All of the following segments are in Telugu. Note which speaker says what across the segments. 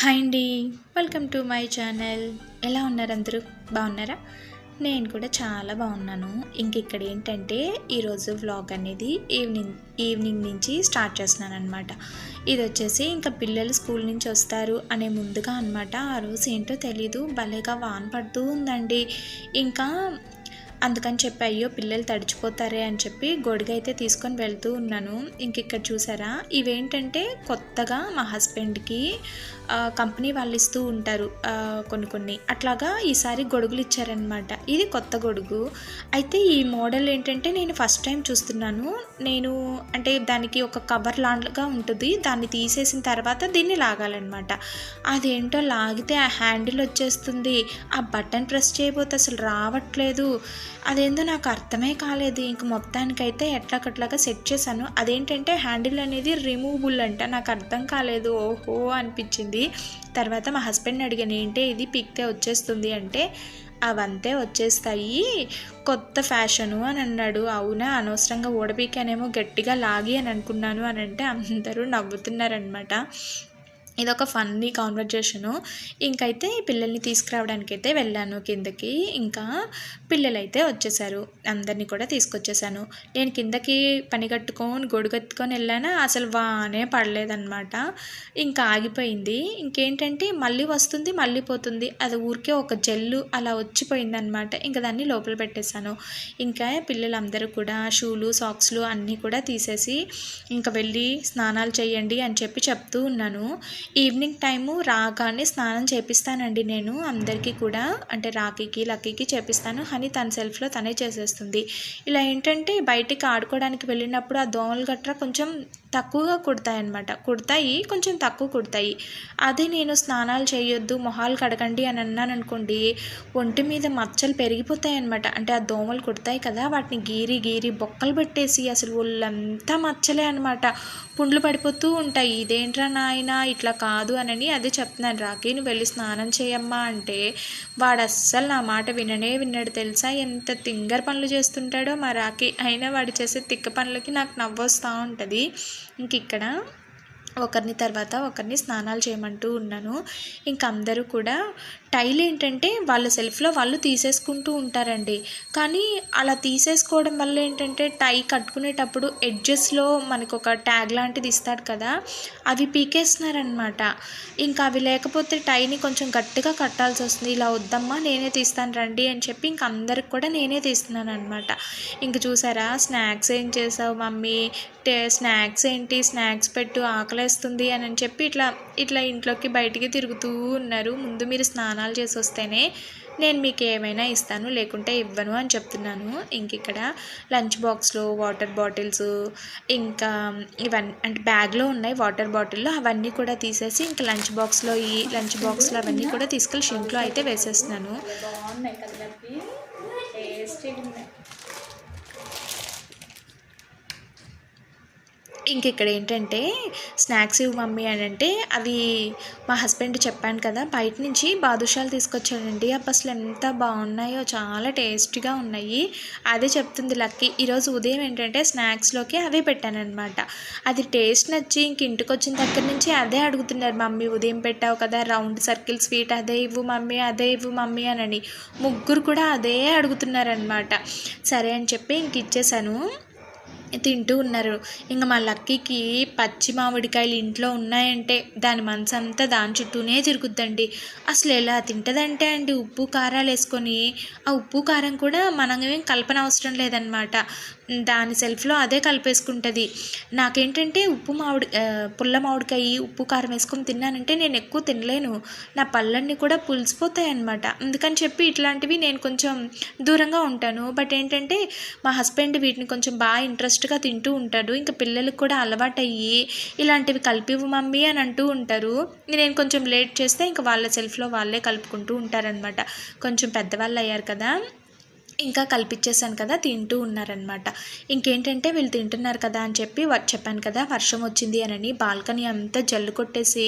Speaker 1: హాయ్ అండి. Welcome to my channel. ఎలా ఉన్నారు అందరూ? బాగున్నారా? నేను కూడా చాలా బాగున్నాను. ఇంక ఇక్కడ ఏంటంటే ఈరోజు వ్లాగ్ అనేది ఈవినింగ్ ఈవినింగ్ నుంచి స్టార్ట్ చేస్తున్నాను అనమాట ఇది వచ్చేసి ఇంకా పిల్లలు స్కూల్ నుంచి వస్తారు అనే ముందుగా అనమాట ఆ రోజు ఏంటో తెలీదు. భలేగా వాన పడుతూ ఉందండి. ఇంకా అందుకని చెప్పి అయ్యో పిల్లలు తడిచిపోతారే అని చెప్పి గొడుగైతే తీసుకొని వెళ్తూ ఉన్నాను. ఇంక ఇక్కడ చూసారా? ఇవేంటంటే కొత్తగా మా హస్బెండ్కి కంపెనీ వాళ్ళు ఇస్తూ ఉంటారు కొన్ని కొన్ని. అట్లాగా ఈసారి గొడుగులు ఇచ్చారనమాట ఇది కొత్త గొడుగు. అయితే ఈ మోడల్ ఏంటంటే నేను ఫస్ట్ టైం చూస్తున్నాను. నేను అంటే దానికి ఒక కవర్ లాగా ఉంటుంది. దాన్ని తీసేసిన తర్వాత దీన్ని లాగాలన్నమాట. అదేంటో లాగితే ఆ హ్యాండిల్ వచ్చేస్తుంది. ఆ బటన్ ప్రెస్ చేయబోతే అసలు రావట్లేదు. అదేందో నాకు అర్థమే కాలేదు. ఇంక మొత్తానికైతే ఎట్లాకట్లాగా సెట్ చేశాను. అదేంటంటే హ్యాండిల్ అనేది రిమూవబుల్ అంట. నాకు అర్థం కాలేదు. ఓహో అనిపించింది. తర్వాత మా హస్బెండ్ని అడిగాను ఏంటి ఇది? పిక్తే వచ్చేస్తుంది అంటే అవంతే వచ్చేస్తాయి. కొత్త ఫ్యాషను అని అన్నాడు. అవునా? అనవసరంగా ఓడపీకానేమో గట్టిగా లాగి అని అనుకున్నాను అని అంటే అందరూ నవ్వుతున్నారనమాట ఇదొక ఫన్నీ కాన్వర్జేషను. ఇంకైతే పిల్లల్ని తీసుకురావడానికి అయితే వెళ్ళాను కిందకి. ఇంకా పిల్లలైతే వచ్చేసారు. అందరినీ కూడా తీసుకొచ్చేసాను. నేను కిందకి పని కట్టుకొని గొడుగెత్తుకొని వెళ్ళానా? అసలు వానే పడలేదన్నమాట. ఇంకా ఆగిపోయింది. ఇంకేంటంటే మళ్ళీ వస్తుంది మళ్ళీ పోతుంది. అది ఊరికే ఒక జల్లు అలా వచ్చిపోయిందనమాట ఇంకా దాన్ని లోపల పెట్టేశాను. ఇంకా పిల్లలందరూ కూడా షూలు సాక్స్లు అన్నీ కూడా తీసేసి ఇంకా వెళ్ళి స్నానాలు చేయండి అని చెప్పి చెప్తూ ఉన్నాను. ఈవినింగ్ టైము రాగానే స్నానం చేపిస్తానండి నేను అందరికీ కూడా. అంటే రాఖీకి లక్కీకి చేపిస్తాను. హనీ తన సెల్ఫ్లో తనే చేసేస్తుంది. ఇలా ఏంటంటే బయటికి ఆడుకోవడానికి వెళ్ళినప్పుడు ఆ దోమలు గట్రా కొంచెం తక్కువగా కుడతాయి అనమాట కుడతాయి కొంచెం తక్కువ కుడతాయి. అదే నేను స్నానాలు చేయొద్దు మొహాలు కడగండి అని అన్నాను అనుకోండి ఒంటి మీద మచ్చలు పెరిగిపోతాయి అనమాట అంటే ఆ దోమలు కుడతాయి కదా వాటిని గీరి గీరి బొక్కలు పెట్టేసి అసలు ఒళ్ళంతా మచ్చలే అనమాట పుండ్లు పడిపోతూ ఉంటాయి. ఇదేంట్రా నాయన ఇట్లా కాదు అనని అదే చెప్తున్నాను. రాకి నువ్వు వెళ్ళి స్నానం చేయమ్మా అంటే వాడు అస్సలు నా మాట విననే విన్నాడు. తెలుసా ఎంత తింగర పనులు చేస్తుంటాడో మా రాకి అయినా వాడు చేసే తిక్క పనులకి నాకు నవ్వొస్తూ ఉంటుంది. ఇంక ఇక్కడ ఒకరిని తర్వాత ఒకరిని స్నానాలు చేయమంటూ ఉన్నాను. ఇంక అందరూ కూడా టైల్ ఏంటంటే వాళ్ళ సెల్ఫ్లో వాళ్ళు తీసేసుకుంటూ ఉంటారండి. కానీ అలా తీసేసుకోవడం వల్ల ఏంటంటే టై కట్టుకునేటప్పుడు ఎడ్జెస్లో మనకు ఒక ట్యాగ్ లాంటిది ఇస్తాడు కదా అవి పీకేస్తున్నారనమాట ఇంకా అవి లేకపోతే టైని కొంచెం గట్టిగా కట్టాల్సి వస్తుంది. ఇలా వద్దమ్మా నేనే తీస్తాను రండి అని చెప్పి ఇంక అందరికి కూడా నేనే తీస్తున్నాను అనమాట ఇంక చూసారా స్నాక్స్ ఏం చేసావు మమ్మీ? స్నాక్స్ ఏంటి? స్నాక్స్ పెట్టు ఆకలి ఆకలేస్తుంది అని అని చెప్పి ఇట్లా ఇట్లా ఇంట్లోకి బయటికి తిరుగుతూ ఉన్నారు. ముందు మీరు స్నానాలు చేసి వస్తేనే నేను మీకు ఏమైనా ఇస్తాను లేకుంటే ఇవ్వను అని చెప్తున్నాను. ఇంక ఇక్కడ లంచ్ బాక్స్లో వాటర్ బాటిల్స్ ఇంకా ఇవన్నీ అంటే బ్యాగ్లో ఉన్నాయి వాటర్ బాటిల్లో అవన్నీ కూడా తీసేసి ఇంకా లంచ్ బాక్స్లో ఈ లంచ్ బాక్స్లో అవన్నీ కూడా తీసుకెళ్ళి షింక్లో అయితే వేసేస్తున్నాను. ఇంక ఇక్కడ ఏంటంటే స్నాక్స్ ఇవి మమ్మీ అని అంటే అవి మా హస్బెండ్ చెప్పాను కదా బయట నుంచి బాదుషాలు తీసుకొచ్చాడండి. అసలు ఎంత బాగున్నాయో చాలా టేస్టీగా ఉన్నాయి. అదే చెప్తుంది లక్కీ. ఈరోజు ఉదయం ఏంటంటే స్నాక్స్లోకి అవే పెట్టానన్నమాట. అది టేస్ట్ నచ్చి ఇంక ఇంటికి వచ్చిన దగ్గర నుంచి అదే అడుగుతున్నారు మమ్మీ. ఉదయం పెట్టావు కదా రౌండ్ సర్కిల్ స్వీట్ అదే ఇవ్వు మమ్మీ అదే ఇవ్వు మమ్మీ అని ముగ్గురు కూడా అదే అడుగుతున్నారనమాట సరే అని చెప్పి ఇంక ఇచ్చేసాను. తింటూ ఉన్నారు. ఇంకా మా లక్కీకి పచ్చి మామిడికాయలు ఇంట్లో ఉన్నాయంటే దాని మనసు అంతా దాని చుట్టూనే తిరుగుద్దండి. అసలు ఎలా తింటదంటే అండి ఉప్పు కారాలు వేసుకొని ఆ ఉప్పు కారం కూడా మనం ఏం కల్పన అవసరం లేదనమాట దాని సెల్ఫ్లో అదే కలిపేసుకుంటుంది. నాకేంటంటే ఉప్పు మామిడి పుల్ల మామిడికాయ ఉప్పు కారం వేసుకొని తిన్నానంటే నేను ఎక్కువ తినలేను. నా పళ్ళన్నీ కూడా పులిసిపోతాయి అనమాట అందుకని చెప్పి ఇట్లాంటివి నేను కొంచెం దూరంగా ఉంటాను. బట్ ఏంటంటే మా హస్బెండ్ వీటిని కొంచెం బాగా ఇంట్రెస్ట్గా తింటూ ఉంటాడు. ఇంకా పిల్లలకు కూడా అలవాటయ్యి ఇలాంటివి కలిపివు మమ్మీ అని అంటూ ఉంటారు. నేను కొంచెం లేట్ చేస్తే ఇంకా వాళ్ళ సెల్ఫ్లో వాళ్ళే కలుపుకుంటూ ఉంటారనమాట కొంచెం పెద్దవాళ్ళు అయ్యారు కదా. ఇంకా కల్పించేసాను కదా తింటూ ఉన్నారనమాట ఇంకేంటంటే వీళ్ళు తింటున్నారు కదా అని చెప్పి వ- చెప్పాను కదా వర్షం వచ్చింది అని బాల్కనీ అంతా జల్లు కొట్టేసి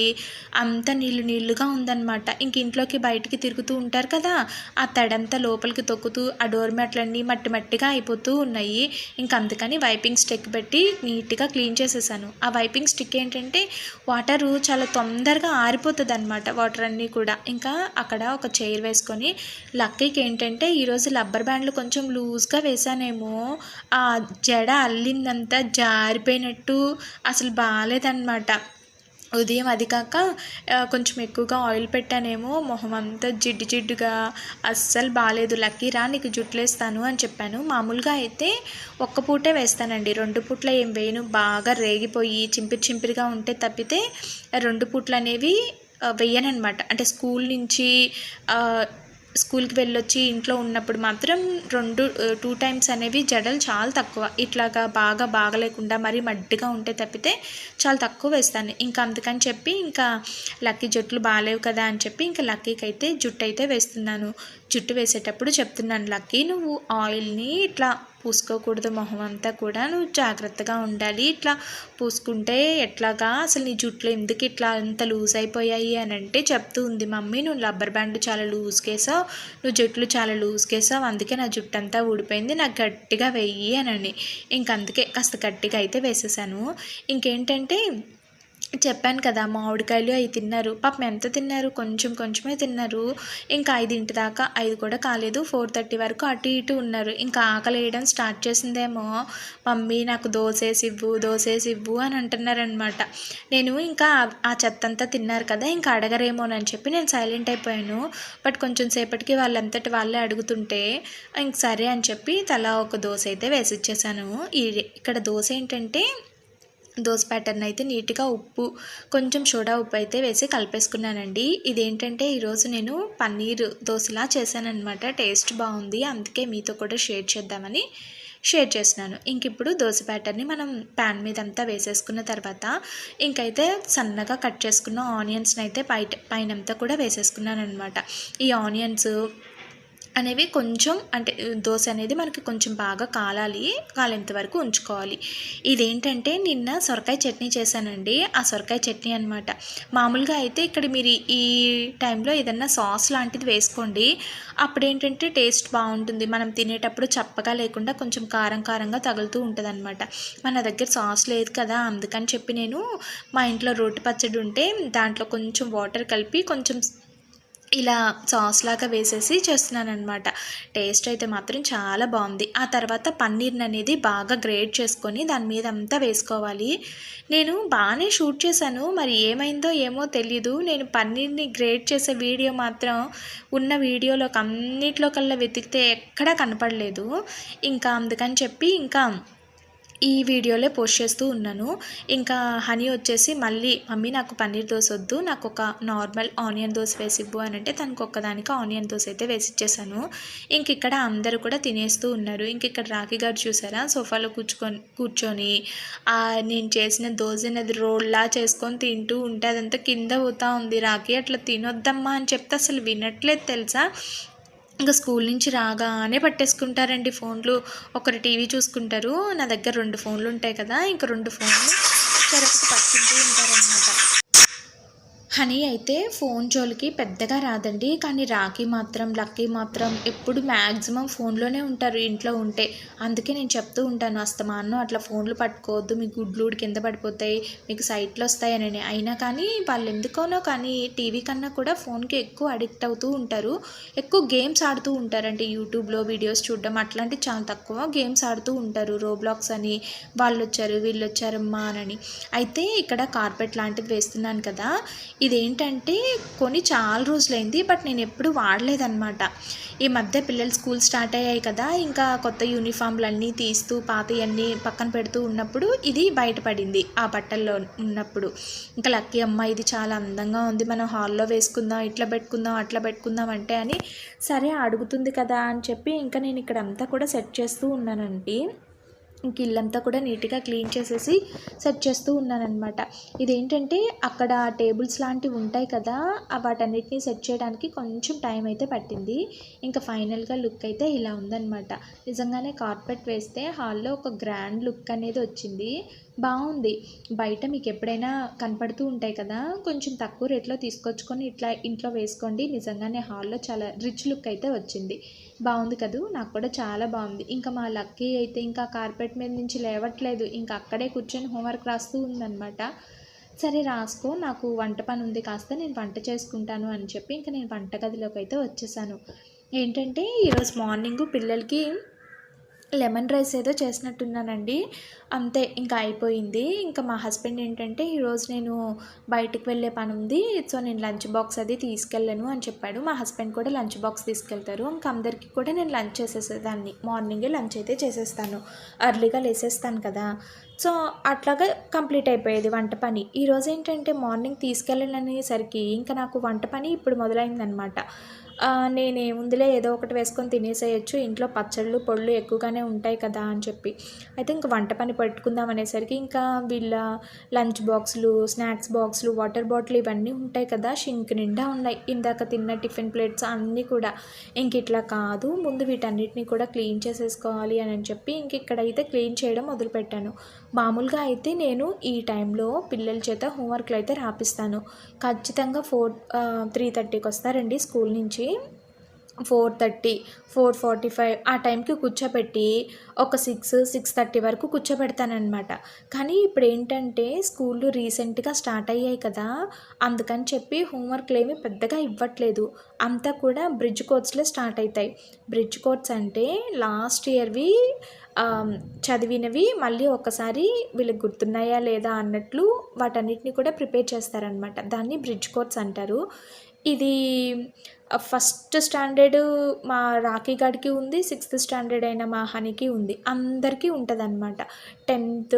Speaker 1: అంతా నీళ్ళు నీళ్ళుగా ఉందన్నమాట. ఇంక ఇంట్లోకి బయటికి తిరుగుతూ ఉంటారు కదా ఆ తడంతా లోపలికి తొక్కుతూ ఆ డోర్ మ్యాట్లన్నీ మట్టి మట్టిగా అయిపోతూ ఉన్నాయి. ఇంక అందుకని వైపింగ్ స్టిక్ పెట్టి నీట్గా క్లీన్ చేసేసాను. ఆ వైపింగ్ స్టిక్ ఏంటంటే వాటరు చాలా తొందరగా ఆరిపోతుంది అనమాట వాటర్ అన్నీ కూడా. ఇంకా అక్కడ ఒక చైర్ వేసుకొని లక్కీకి ఏంటంటే ఈరోజు రబ్బర్ దాంట్లో కొంచెం లూజ్గా వేసానేమో ఆ జడ అల్లిందంతా జారిపోయినట్టు అసలు బాగాలేదన్నమాట ఉదయం అది కాక కొంచెం ఎక్కువగా ఆయిల్ పెట్టానేమో. మొహం అంతా జిడ్డు జిడ్డుగా అస్సలు బాగాలేదు లక్కీరా నీకు జుట్లేస్తాను అని చెప్పాను. మామూలుగా అయితే ఒక్క పూటే వేస్తానండి. రెండు పూట్ల ఏం వేయను. బాగా రేగిపోయి చింపిరి చింపిరిగా ఉంటే తప్పితే రెండు పూట్లు అనేవి ఆ, అంటే స్కూల్ నుంచి స్కూల్కి వెళ్ళొచ్చి ఇంట్లో ఉన్నప్పుడు మాత్రం రెండు టూ టైమ్స్ అనేవి జడలు చాలా తక్కువ. ఇట్లాగా బాగా బాగలేకుండా మరీ మడ్డిగా ఉంటే తప్పితే చాలా తక్కువ వేస్తాను. ఇంకా అందుకని చెప్పి ఇంకా లక్కీ జుట్లు బాగాలేవు కదా అని చెప్పి ఇంకా లక్కీకి అయితే జుట్టు అయితే వేస్తున్నాను. జుట్టు వేసేటప్పుడు చెప్తున్నాను లక్కీ నువ్వు ఆయిల్ని ఇట్లా పూసుకోకూడదు మొహం అంతా కూడా. నువ్వు జాగ్రత్తగా ఉండాలి. ఇట్లా పూసుకుంటే ఎట్లాగా అసలు నీ జుట్లు ఎందుకు ఇట్లా అంత లూజ్ అయిపోయాయి అని అంటే చెప్తూ ఉంది మమ్మీ. నువ్వు రబ్బర్ బ్యాండ్ చాలా లూజ్ కేసావు. నువ్వు జుట్లు చాలా లూజ్ కేసావు. అందుకే నా జుట్టు అంతా ఊడిపోయింది. నాకు గట్టిగా వెయ్యి అని ఇంక అందుకే కాస్త గట్టిగా అయితే వేసేసాను. ఇంకేంటంటే చెప్పాను కదా మామిడికాయలు అవి తిన్నారు. పాపం ఎంత తిన్నారు? కొంచెం కొంచెమే తిన్నారు. ఇంకా ఐదింటి దాకా ఐదు కూడా కాలేదు. ఫోర్ థర్టీ వరకు అటు ఇటు ఉన్నారు. ఇంకా ఆకలి వేయడం స్టార్ట్ చేసిందేమో. మమ్మీ నాకు దోసేసి ఇవ్వు దోసేసి ఇవ్వు అని అంటున్నారనమాట నేను ఇంకా ఆ- చెత్తంతా చెత్త అంతా తిన్నారు కదా ఇంకా అడగరేమోనని చెప్పి నేను సైలెంట్ అయిపోయాను. బట్ కొంచెం సేపటికి వాళ్ళంతటి వాళ్ళే అడుగుతుంటే ఇంక సరే అని చెప్పి తలా ఒక దోశ అయితే వేసిచ్చేసాను ఈ ఇక్కడ దోశ ఏంటంటే దోశ ప్యాటర్న్ అయితే నీట్గా ఉప్పు కొంచెం సోడా ఉప్పు అయితే వేసి కలిపేసుకున్నానండి. ఇదేంటంటే ఈరోజు నేను పన్నీర్ దోశలా చేశానన్నమాట. టేస్ట్ బాగుంది. అందుకే మీతో కూడా షేర్ చేద్దామని షేర్ చేసినాను ఇంక ఇప్పుడు దోశ బ్యాటర్ని మనం ప్యాన్ మీద అంతా వేసేసుకున్న తర్వాత ఇంకైతే సన్నగా కట్ చేసుకున్న ఆనియన్స్ని అయితే పై పైనంతా కూడా వేసేసుకున్నాను అనమాట ఈ ఆనియన్స్ అనేవి కొంచెం అంటే దోశ అనేది మనకి కొంచెం బాగా కాలాలి కాలేంత వరకు ఉంచుకోవాలి. ఇదేంటంటే నిన్న సొరకాయ చట్నీ చేశానండి. ఆ సొరకాయ చట్నీ అనమాట మామూలుగా అయితే ఇక్కడ మీరు ఈ టైంలో ఏదన్నా సాస్ లాంటిది వేసుకోండి. అప్పుడు ఏంటంటే టేస్ట్ బాగుంటుంది. మనం తినేటప్పుడు చప్పగా లేకుండా కొంచెం కారం కారంగా తగులుతూ ఉంటుంది అనమాట మన దగ్గర సాస్ లేదు కదా అందుకని చెప్పి నేను మా ఇంట్లో రోటి పచ్చడి ఉంటే దాంట్లో కొంచెం వాటర్ కలిపి కొంచెం ఇలా సాస్ లాగా వేసేసి చేస్తున్నాను అనమాట టేస్ట్ అయితే మాత్రం చాలా బాగుంది. ఆ తర్వాత పన్నీర్ని అనేది బాగా గ్రేట్ చేసుకొని దాని మీద అంతా వేసుకోవాలి. నేను బాగానే షూట్ చేశాను. మరి ఏమైందో ఏమో తెలీదు. నేను పన్నీర్ని గ్రేట్ చేసే వీడియో మాత్రం ఉన్న వీడియోలోకి అన్నిట్లో కల్లా వెతికితే ఎక్కడా కనపడలేదు. ఇంకా అందుకని చెప్పి ఇంకా ఈ వీడియోలే పోస్ట్ చేస్తూ ఉన్నాను. ఇంకా హనీ వచ్చేసి మళ్ళీ మమ్మీ నాకు పన్నీర్ దోశ వద్దు నాకు ఒక నార్మల్ ఆనియన్ దోశ వేసి ఇవ్వు అని అంటే తనకు ఒక్కదానికి ఆనియన్ దోశ అయితే వేసి ఇచ్చేసాను ఇంక ఇక్కడ అందరూ కూడా తినేస్తూ ఉన్నారు. ఇంక ఇక్కడ రాఖీ గారు చూసారా? సోఫాలో కూర్చుకొని కూర్చొని నేను చేసిన దోశని అది రోల్లా చేసుకొని తింటూ ఉంటే అదంతా కింద పోతా ఉంది. రాఖీ అట్లా తినొద్దమ్మా అని చెప్తే అసలు వినట్లేదు తెలుసా? ఇంకా స్కూల్ నుంచి రాగానే పట్టేసుకుంటారండి ఫోన్లు. ఒకరు టీవీ చూసుకుంటారు. నా దగ్గర రెండు ఫోన్లు ఉంటాయి కదా ఇంకా రెండు ఫోన్లు. చెరకు పట్టుకుంటూ ఉంటారనమాట హనీ అయితే ఫోన్ జోలికి పెద్దగా రాదండి. కానీ రాఖీ మాత్రం లక్కీ మాత్రం ఎప్పుడు మ్యాక్సిమం ఫోన్లోనే ఉంటారు ఇంట్లో ఉంటే. అందుకే నేను చెప్తూ ఉంటాను అస్తమానం అట్లా ఫోన్లు పట్టుకోవద్దు. మీ గుడ్లు కింద పడిపోతాయి మీకు సైట్లు వస్తాయని. అయినా కానీ వాళ్ళు ఎందుకోనో కానీ టీవీ కన్నా కూడా ఫోన్కి ఎక్కువ అడిక్ట్ అవుతూ ఉంటారు. ఎక్కువ గేమ్స్ ఆడుతూ ఉంటారంటే యూట్యూబ్లో వీడియోస్ చూడడం అట్లాంటివి చాలా తక్కువ గేమ్స్ ఆడుతూ ఉంటారు. రోబ్లాక్స్ అని వాళ్ళు వచ్చారు వీళ్ళు వచ్చారమ్మా అని. అయితే ఇక్కడ కార్పెట్ లాంటిది వేస్తున్నాను కదా. ఇదేంటంటే కొని చాలా రోజులైంది బట్ నేను ఎప్పుడు వాడలేదన్నమాట. ఈ మధ్య పిల్లలు స్కూల్ స్టార్ట్ అయ్యాయి కదా ఇంకా కొత్త యూనిఫామ్లు అన్నీ తీస్తూ పాతయన్నీ పక్కన పెడుతూ ఉన్నప్పుడు ఇది బయటపడింది ఆ బట్టల్లో ఉన్నప్పుడు. ఇంకా లక్కీ అమ్మ ఇది చాలా అందంగా ఉంది మనం హాల్లో వేసుకుందాం ఇట్లా పెట్టుకుందాం అట్లా పెట్టుకుందాం అంటే అని సరే అడుగుతుంది కదా అని చెప్పి ఇంకా నేను ఇక్కడ అంతా కూడా సెట్ చేస్తూ ఉన్నానండి. ఇంక ఇల్లంతా కూడా నీట్గా క్లీన్ చేసేసి సెట్ చేస్తూ ఉన్నానమాట ఇదేంటంటే అక్కడ టేబుల్స్ లాంటివి ఉంటాయి కదా వాటన్నిటిని సెట్ చేయడానికి కొంచెం టైం అయితే పట్టింది. ఇంకా ఫైనల్గా లుక్ అయితే ఇలా ఉందన్నమాట. నిజంగానే కార్పెట్ వేస్తే హాల్లో ఒక గ్రాండ్ లుక్ అనేది వచ్చింది. బాగుంది. బయట మీకు ఎప్పుడైనా కనపడుతూ ఉంటాయి కదా కొంచెం తక్కువ రేట్లో తీసుకొచ్చుకొని ఇట్లా ఇంట్లో వేసుకోండి. నిజంగానే హాల్లో చాలా రిచ్ లుక్ అయితే వచ్చింది. బాగుంది కదూ? నాకు కూడా చాలా బాగుంది. ఇంకా మా లక్కీ అయితే ఇంకా కార్పెట్ మీద నుంచి లేవట్లేదు. ఇంకా అక్కడే కూర్చొని హోంవర్క్ రాస్తూ ఉందన్నమాట. సరే రాసుకో నాకు వంట పని ఉంది కాస్త నేను వంట చేసుకుంటాను అని చెప్పి ఇంకా నేను వంటగదిలోకి అయితే వచ్చేసాను. ఏంటంటే ఈరోజు మార్నింగ్ పిల్లలకి లెమన్ రైస్ ఏదో చేసినట్టున్నానండి. అంతే ఇంకా అయిపోయింది. ఇంకా మా హస్బెండ్ ఏంటంటే ఈరోజు నేను బయటికి వెళ్ళే పని ఉంది సో నేను లంచ్ బాక్స్ అది తీసుకెళ్ళను అని చెప్పాడు. మా హస్బెండ్ కూడా లంచ్ బాక్స్ తీసుకెళ్తారు. ఇంకా అందరికీ కూడా నేను లంచ్ చేసేసేదాన్ని. మార్నింగే లంచ్ అయితే చేసేస్తాను. అర్లీగా లేసేస్తాను కదా. సో అట్లాగా కంప్లీట్ అయిపోయేది వంట పని. ఈరోజు ఏంటంటే మార్నింగ్ తీసుకెళ్ళాలనేసరికి ఇంకా నాకు వంట పని ఇప్పుడు మొదలైందనమాట. నేనేముందిలే ఏదో ఒకటి వేసుకొని తినేసేయచ్చు. ఇంట్లో పచ్చళ్ళు పొళ్ళు ఎక్కువగానే ఉంటాయి కదా అని చెప్పి. అయితే ఇంకా వంట పని పెట్టుకుందాం అనేసరికి ఇంకా వీళ్ళ లంచ్ బాక్సులు స్నాక్స్ బాక్సులు వాటర్ బాటిల్ ఇవన్నీ ఉంటాయి కదా షింక్ నిండా ఉన్నాయి. ఇందాక తిన్న టిఫిన్ ప్లేట్స్ అన్నీ కూడా. ఇంక ఇట్లా కాదు ముందు వీటన్నిటిని కూడా క్లీన్ చేసేసుకోవాలి అని చెప్పి ఇంక ఇక్కడైతే క్లీన్ చేయడం మొదలుపెట్టాను. మామూలుగా అయితే నేను ఈ టైంలో పిల్లల చేత హోంవర్క్లు అయితే రాపిస్తాను. ఖచ్చితంగా ఫోర్ త్రీ థర్టీకి వస్తారండి స్కూల్ నుంచి. Four thirty four forty five ఆ టైంకి కూర్చోబెట్టి ఒక సిక్స్ సిక్స్ థర్టీ వరకు కూర్చోబెడతానమాట కానీ ఇప్పుడు ఏంటంటే స్కూళ్ళు రీసెంట్గా స్టార్ట్ అయ్యాయి కదా అందుకని చెప్పి హోంవర్క్లు ఏమీ పెద్దగా ఇవ్వట్లేదు. అంతా కూడా బ్రిడ్జ్ కోర్స్లే స్టార్ట్ అవుతాయి బ్రిడ్జ్ కోర్స్ అంటే లాస్ట్ ఇయర్వి చదివినవి మళ్ళీ ఒకసారి వీళ్ళకి గుర్తున్నాయా లేదా అన్నట్లు వాటన్నిటిని కూడా ప్రిపేర్ చేస్తారనమాట దాన్ని బ్రిడ్జ్ కోర్స్ అంటారు. ఇది ఫస్ట్ స్టాండర్డ్ మా రాఖీ గాడికి ఉంది సిక్స్త్ స్టాండర్డ్ అయిన మా హనీకి ఉంది. అందరికీ ఉంటుంది అనమాట టెన్త్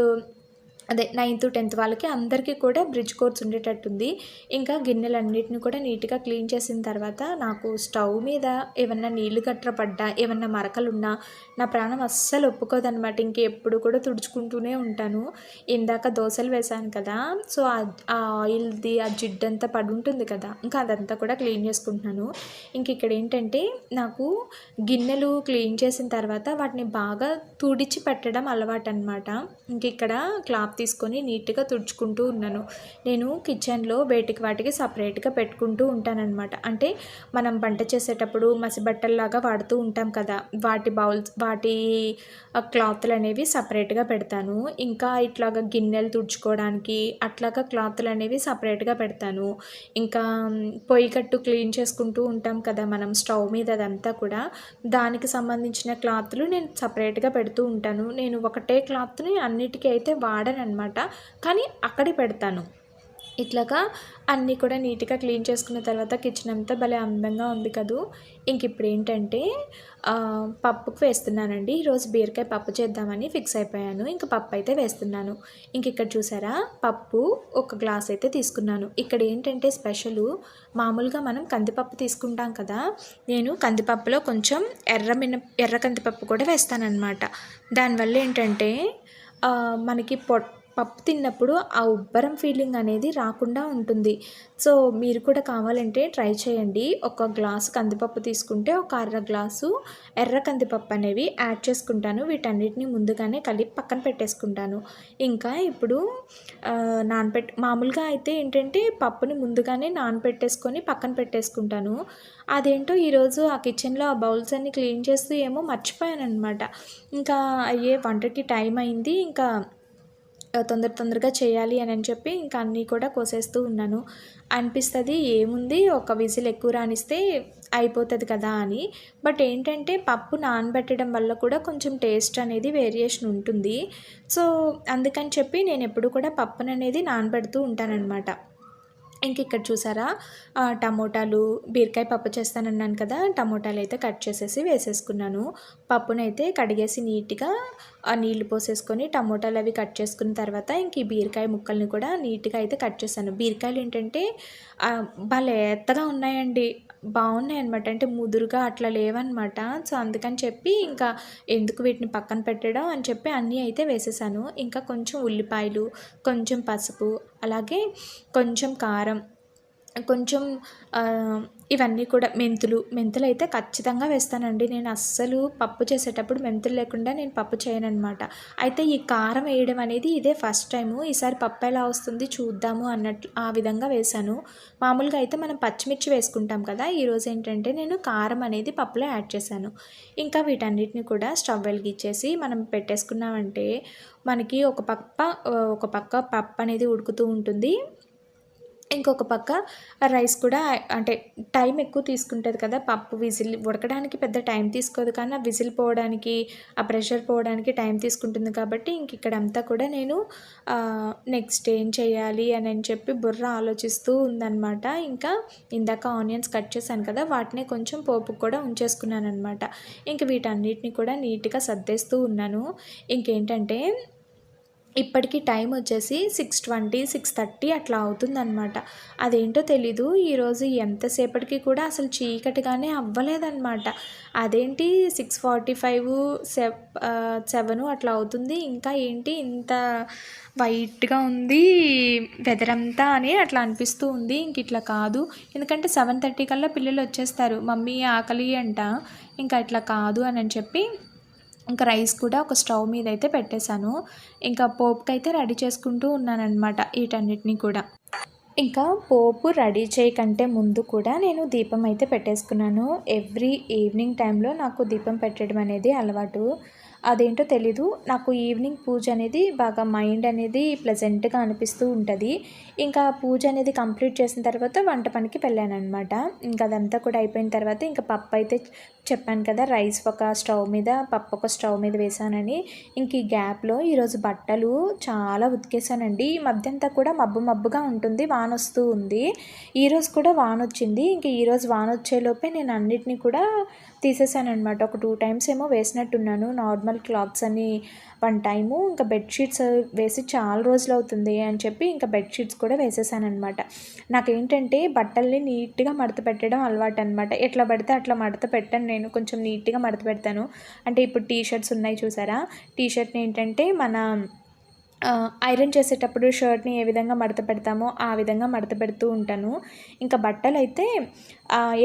Speaker 1: అదే నైన్త్ టెన్త్ వాళ్ళకి అందరికీ కూడా బ్రిడ్జ్ కోర్స్ ఉండేటట్టుంది. ఇంకా గిన్నెలన్నిటిని కూడా నీట్గా క్లీన్ చేసిన తర్వాత నాకు స్టవ్ మీద ఏమన్నా నీళ్ళు గట్ర పడ్డా ఏమన్నా మరకలు ఉన్నా నా ప్రాణం అస్సలు ఒప్పుకోదనమాట ఇంకెప్పుడు కూడా తుడుచుకుంటూనే ఉంటాను. ఇందాక దోశలు వేశాను కదా సో ఆ ఆయిల్ది ఆ జిడ్డంతా పడి ఉంటుంది కదా ఇంకా అదంతా కూడా క్లీన్ చేసుకుంటున్నాను. ఇంక ఇక్కడ ఏంటంటే నాకు గిన్నెలు క్లీన్ చేసిన తర్వాత వాటిని బాగా తుడిచి పెట్టడం అలవాటు అనమాట ఇంక ఇక్కడ క్లాత్ తీసుకొని నీట్గా తుడుచుకుంటూ ఉన్నాను. నేను కిచెన్లో వేటికి వాటికి సపరేట్గా పెట్టుకుంటూ ఉంటానన్నమాట. అంటే మనం వంట చేసేటప్పుడు మసిబట్టల్లాగా వాడుతూ ఉంటాం కదా. వాటి బౌల్స్ వాటి క్లాత్లు అనేవి సపరేట్గా పెడతాను. ఇంకా ఇట్లాగా గిన్నెలు తుడుచుకోవడానికి అట్లాగా క్లాత్లు అనేవి సపరేట్గా పెడతాను. ఇంకా పొయ్యి కట్టు క్లీన్ చేసుకుంటూ ఉంటాం కదా మనం స్టవ్ మీద అదంతా కూడా. దానికి సంబంధించిన క్లాత్లు నేను సపరేట్గా పెడుతూ ఉంటాను. నేను ఒకటే క్లాత్ని అన్నిటికీ అయితే వాడను అనమాట కానీ అక్కడే పెడతాను. ఇట్లాగా అన్నీ కూడా నీట్గా క్లీన్ చేసుకున్న తర్వాత కిచెన్ అంతా భలే అందంగా ఉంది కదూ. ఇంక ఇప్పుడు ఏంటంటే పప్పుకు వేస్తున్నానండి. ఈరోజు బీరకాయ పప్పు చేద్దామని ఫిక్స్ అయిపోయాను. ఇంక పప్పు అయితే వేస్తున్నాను. ఇంక ఇక్కడ చూసారా? పప్పు ఒక గ్లాస్ అయితే తీసుకున్నాను. ఇక్కడ ఏంటంటే స్పెషల్ మామూలుగా మనం కందిపప్పు తీసుకుంటాం కదా. నేను కందిపప్పులో కొంచెం ఎర్ర మిన ఎర్ర కందిపప్పు కూడా వేస్తానన్నమాట. దానివల్ల ఏంటంటే మనకి పొట్ పప్పు తిన్నప్పుడు ఆ ఉబ్బరం ఫీలింగ్ అనేది రాకుండా ఉంటుంది. సో మీరు కూడా కావాలంటే ట్రై చేయండి. ఒక గ్లాసు కందిపప్పు తీసుకుంటే ఒక అర్ర గ్లాసు ఎర్ర కందిపప్పు అనేవి యాడ్ చేసుకుంటాను. వీటన్నిటిని ముందుగానే కలిపి పక్కన పెట్టేసుకుంటాను. ఇంకా ఇప్పుడు నానపెట్ మామూలుగా అయితే ఏంటంటే పప్పుని ముందుగానే నానపెట్టేసుకొని పక్కన పెట్టేసుకుంటాను. అదేంటో ఈరోజు ఆ కిచెన్లో ఆ బౌల్స్ అన్ని క్లీన్ చేస్తూ ఏమో మర్చిపోయాను అనమాట ఇంకా అయ్యే వంటకి టైం అయింది. ఇంకా తొందర తొందరగా చేయాలి అని అని చెప్పి ఇంకా అన్నీ కూడా కోసేస్తూ ఉన్నాను. అనిపిస్తుంది ఏముంది ఒక విజిల్ ఎక్కువ రానిస్తే అయిపోతుంది కదా అని. బట్ ఏంటంటే పప్పు నానబెట్టడం వల్ల కూడా కొంచెం టేస్ట్ అనేది వేరియేషన్ ఉంటుంది. సో అందుకని చెప్పి నేను ఎప్పుడు కూడా పప్పును అనేది నానబెడుతూ ఉంటానన్నమాట. ఇంక ఇక్కడ చూసారా? టమోటాలు బీరకాయ పప్పు చేస్తానన్నాను కదా టమోటాలు అయితే కట్ చేసేసి వేసేసుకున్నాను. పప్పునైతే కడిగేసి నీట్గా నీళ్ళు పోసేసుకొని టమోటాలు అవి కట్ చేసుకున్న తర్వాత ఇంక ఈ బీరకాయ ముక్కల్ని కూడా నీట్గా అయితే కట్ చేశాను. బీరకాయలు ఏంటంటే భలే ఎత్తగా ఉన్నాయండి. బాగున్నాయి అనమాట అంటే ముదురుగా అట్లా లేవన్నమాట. సో అందుకని చెప్పి ఇంకా ఎందుకు వీటిని పక్కన పెట్టడం అని చెప్పి అన్నీ అయితే వేసేసాను. ఇంకా కొంచెం ఉల్లిపాయలు కొంచెం పసుపు అలాగే కొంచెం కారం కొంచెం ఇవన్నీ కూడా మెంతులు. మెంతులు అయితే ఖచ్చితంగా వేస్తానండి. నేను అస్సలు పప్పు చేసేటప్పుడు మెంతులు లేకుండా నేను పప్పు చేయనమాట అయితే ఈ కారం వేయడం అనేది ఇదే ఫస్ట్ టైము. ఈసారి పప్పు ఎలా వస్తుంది చూద్దాము అన్నట్లు ఆ విధంగా వేశాను. మామూలుగా అయితే మనం పచ్చిమిర్చి వేసుకుంటాం కదా ఈరోజు ఏంటంటే నేను కారం అనేది పప్పులో యాడ్ చేశాను. ఇంకా వీటన్నిటిని కూడా స్టవ్ వెలిగించేసి మనం పెట్టేసుకున్నామంటే మనకి ఒక పక్క ఒక పక్క పప్పు అనేది ఉడుకుతూ ఉంటుంది. ఇంకొక పక్క రైస్ కూడా అంటే టైం ఎక్కువ తీసుకుంటుంది కదా పప్పు విజిల్ ఉడకడానికి పెద్ద టైం తీసుకోదు. కానీ ఆ విజిల్ పోవడానికి ఆ ప్రెషర్ పోవడానికి టైం తీసుకుంటుంది కాబట్టి ఇంక ఇక్కడ అంతా కూడా నేను నెక్స్ట్ ఏం చేయాలి అని అని చెప్పి బుర్ర ఆలోచిస్తూ ఉందన్నమాట. ఇంకా ఇందాక ఆనియన్స్ కట్ చేశాను కదా వాటిని కొంచెం పోపు కూడా ఉంచేసుకున్నాను అనమాట ఇంక వీటన్నిటిని కూడా నీట్గా సర్దేస్తూ ఉన్నాను. ఇంకేంటంటే ఇప్పటికి టైం వచ్చేసి సిక్స్ ట్వంటీ సిక్స్ థర్టీ అట్లా అవుతుందన్నమాట. అదేంటో తెలీదు. ఈరోజు ఎంతసేపటికి కూడా అసలు చీకటిగానే అవ్వలేదన్నమాట. అదేంటి six forty five sev seven అట్లా అవుతుంది. ఇంకా ఏంటి ఇంత వైట్గా ఉంది వెదర్ అంతా అని అట్లా అనిపిస్తూ ఉంది. ఇంక ఇట్లా కాదు. ఎందుకంటే సెవెన్ థర్టీ కల్లా పిల్లలు వచ్చేస్తారు. మమ్మీ ఆకలి అంట. ఇంకా ఇట్లా కాదు అని అని చెప్పి ఇంకా రైస్ కూడా ఒక స్టవ్ మీద అయితే పెట్టేశాను. ఇంకా పోపుకి అయితే రెడీ చేసుకుంటూ ఉన్నానన్నమాట వీటన్నిటిని కూడా. ఇంకా పోపు రెడీ చేయకంటే ముందు కూడా నేను దీపం అయితే పెట్టేసుకున్నాను. ఎవ్రీ ఈవినింగ్ టైంలో నాకు దీపం పెట్టడం అనేది అలవాటు. అదేంటో తెలీదు. నాకు ఈవినింగ్ పూజ అనేది బాగా మైండ్ అనేది ప్లెజెంట్గా అనిపిస్తూ ఉంటుంది. ఇంకా పూజ అనేది కంప్లీట్ చేసిన తర్వాత వంట పనికి వెళ్ళాను అనమాట ఇంకా అదంతా కూడా అయిపోయిన తర్వాత ఇంకా పప్పు అయితే చెప్పాను కదా రైస్ ఒక స్టవ్ మీద పప్పు ఒక స్టవ్ మీద వేసానని. ఇంక ఈ గ్యాప్లో ఈరోజు బట్టలు చాలా ఉతికేసానండి. ఈ మధ్య అంతా కూడా మబ్బు మబ్బుగా ఉంటుంది వాన వస్తూ ఉంది. ఈరోజు కూడా వాన వచ్చింది. ఇంక ఈరోజు వాన వచ్చేలోపే నేను అన్నిటినీ కూడా తీసేసాను అనమాట ఒక టూ టైమ్స్ ఏమో వేసినట్టున్నాను. నార్మల్ క్లాత్స్ అని వన్ టైము ఇంకా బెడ్షీట్స్ వేసి చాలా రోజులు అవుతుంది అని చెప్పి ఇంకా బెడ్షీట్స్ కూడా వేసేసానమాట నాకు నాకేంటంటే బట్టల్ని నీట్గా మడత పెట్టడం అలవాటు అనమాట ఎట్లా పడితే అట్లా మడత పెట్టాను నేను కొంచెం నీట్గా మడత పెడతాను. అంటే ఇప్పుడు టీ షర్ట్స్ ఉన్నాయి చూసారా? టీ షర్ట్ని ఏంటంటే మన ఐరన్ చేసేటప్పుడు షర్ట్ని ఏ విధంగా మడత పెడతామో ఆ విధంగా మడత పెడుతూ ఉంటాను. ఇంకా బట్టలు అయితే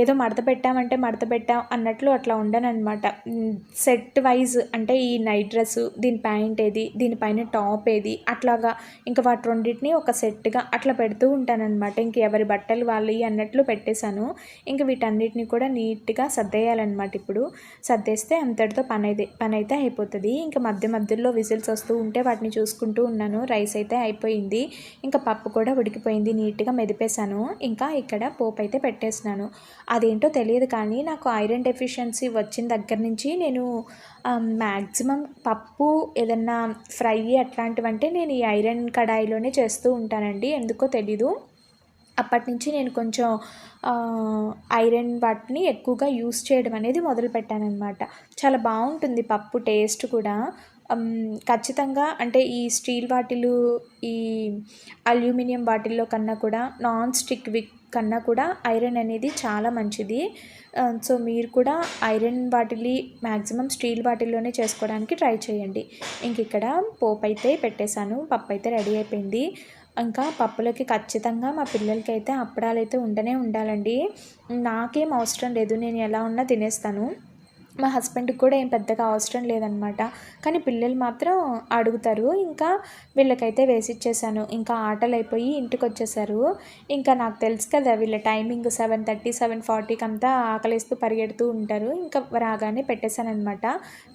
Speaker 1: ఏదో మడత పెట్టామంటే మడత పెట్టాం అన్నట్లు అట్లా ఉండనమాట సెట్ వైజ్ అంటే ఈ నైట్ డ్రెస్ దీని ప్యాంట్ ఏది దీనిపైన టాప్ ఏది అట్లాగా ఇంకా వాటి రెండింటిని ఒక సెట్గా అట్లా పెడుతూ ఉంటానన్నమాట. ఇంక ఎవరి బట్టలు వాళ్ళు అన్నట్లు పెట్టేశాను. ఇంక వీటన్నిటిని కూడా నీట్గా సర్దేయాలన్నమాట ఇప్పుడు. సర్దేస్తే అంతటితో పని అయితే పని అయితే అయిపోతుంది. ఇంకా మధ్య మధ్యలో విజిల్స్ వస్తూ ఉంటే వాటిని చూసుకుంటూ ఉన్నాను. రైస్ అయితే అయిపోయింది. ఇంకా పప్పు కూడా ఉడికిపోయింది. నీట్గా మెదిపేశాను. ఇంకా ఇక్కడ పోపు అయితే పెట్టేసినాను అదేంటో తెలియదు కానీ నాకు ఐరన్ డెఫిషియన్సీ వచ్చిన దగ్గర నుంచి నేను మ్యాక్సిమం పప్పు ఏదన్నా ఫ్రై అట్లాంటివంటే నేను ఈ ఐరన్ కడాయిలోనే చేస్తూ ఉంటానండి. ఎందుకో తెలీదు. అప్పటి నుంచి నేను కొంచెం ఐరన్ వాటిని ఎక్కువగా యూస్ చేయడం అనేది మొదలుపెట్టాను అనమాట చాలా బాగుంటుంది పప్పు టేస్ట్ కూడా. ఖచ్చితంగా అంటే ఈ స్టీల్ వాటిలు ఈ అల్యూమినియం వాటిల్లో కన్నా కూడా నాన్ స్టిక్ విక్ కన్నా కూడా ఐరన్ అనేది చాలా మంచిది. సో మీరు కూడా ఐరన్ బాటిల్ మ్యాక్సిమం స్టీల్ బాటిల్లోనే చేసుకోవడానికి ట్రై చేయండి. ఇంక ఇక్కడ పోపు అయితే పెట్టేశాను పప్పు అయితే రెడీ అయిపోయింది. ఇంకా పప్పులకి ఖచ్చితంగా మా పిల్లలకైతే అప్పడాలైతే అప్పడాలు అయితే ఉండనే ఉండాలండి. నాకేం అవసరం లేదు నేను ఎలా ఉన్నా తినేస్తాను. మా హస్బెండ్కి కూడా ఏం పెద్దగా అవసరం లేదనమాట. కానీ పిల్లలు మాత్రం అడుగుతారు. ఇంకా వీళ్ళకైతే వేసి ఇచ్చేసాను ఇంకా ఆటలు అయిపోయి ఇంటికి వచ్చేసారు ఇంకా నాకు తెలుసు కదా వీళ్ళ టైమింగ్ సెవెన్ థర్టీ సెవెన్ ఫార్టీకి అంతా ఆకలిస్తూ పరిగెడుతూ ఉంటారు. ఇంకా రాగానే పెట్టేశానమాట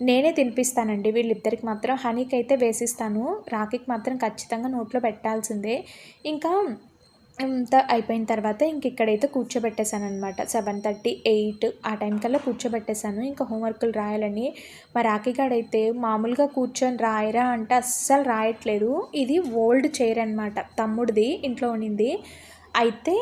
Speaker 1: నేనే తినిపిస్తానండి. వీళ్ళిద్దరికి మాత్రం హనీకి అయితే వేసిస్తాను. రాఖీకి మాత్రం ఖచ్చితంగా నోట్లో పెట్టాల్సిందే. ఇంకా అంతా అయిపోయిన తర్వాత ఇంక ఇక్కడైతే కూర్చోబెట్టేశాను అనమాట సెవెన్ థర్టీ ఎయిట్ ఆ టైం కల్లా కూర్చోబెట్టేశాను. ఇంకా హోంవర్క్లు రాయాలని మా రాఖీగాడైతే మామూలుగా కూర్చొని రాయరా అంటే అస్సలు రాయట్లేదు. ఇది ఓల్డ్ చైర్ అనమాట తమ్ముడిది ఇంట్లో ఉండింది అయితే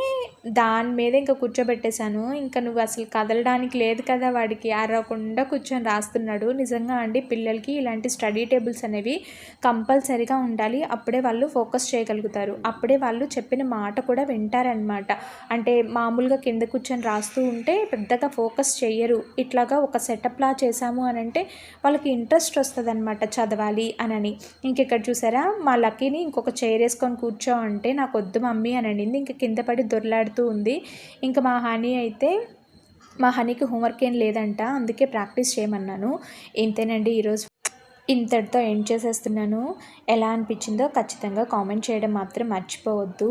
Speaker 1: దాని మీద ఇంకా కూర్చోబెట్టేశాను. ఇంకా నువ్వు అసలు కదలడానికి లేదు కదా వాడికి. అరవకుండా కూర్చొని రాస్తున్నాడు. నిజంగా అండి పిల్లలకి ఇలాంటి స్టడీ టేబుల్స్ అనేవి కంపల్సరీగా ఉండాలి. అప్పుడే వాళ్ళు ఫోకస్ చేయగలుగుతారు. అప్పుడే వాళ్ళు చెప్పిన మాట కూడా వింటారనమాట అంటే మామూలుగా కింద కూర్చొని రాస్తూ ఉంటే పెద్దగా ఫోకస్ చేయరు ఇట్లాగా ఒక సెటప్లా చేశాము అని అంటే వాళ్ళకి ఇంట్రెస్ట్ వస్తుంది అనమాట చదవాలి అనని. ఇంకెక్కడ చూసారా? మా లక్కీని ఇంకొక చైర్ వేసుకొని కూర్చో అంటే నాకు వద్దు మమ్మీ అని అనింది. ఇంక కింద పడి దొర్లాడుతూ ఉంది. ఇంకా మా హనీ అయితే మా హనీకి హోంవర్క్ ఏం లేదంట అందుకే ప్రాక్టీస్ చేయమన్నాను. ఇంతేనండి ఈరోజు ఇంతటితో ఎండ్ చేసేస్తున్నాను. ఎలా అనిపించిందో ఖచ్చితంగా కామెంట్ చేయడం మాత్రం మర్చిపోవద్దు.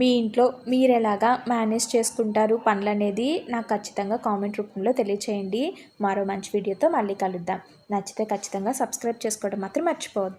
Speaker 1: మీ ఇంట్లో మీరు ఎలాగా మేనేజ్ చేసుకుంటారు పనులు అనేది నాకు ఖచ్చితంగా కామెంట్ రూపంలో తెలియచేయండి. మరో మంచి వీడియోతో మళ్ళీ కలుద్దాం. నచ్చితే ఖచ్చితంగా సబ్స్క్రైబ్ చేసుకోవడం మాత్రం మర్చిపోవద్దు.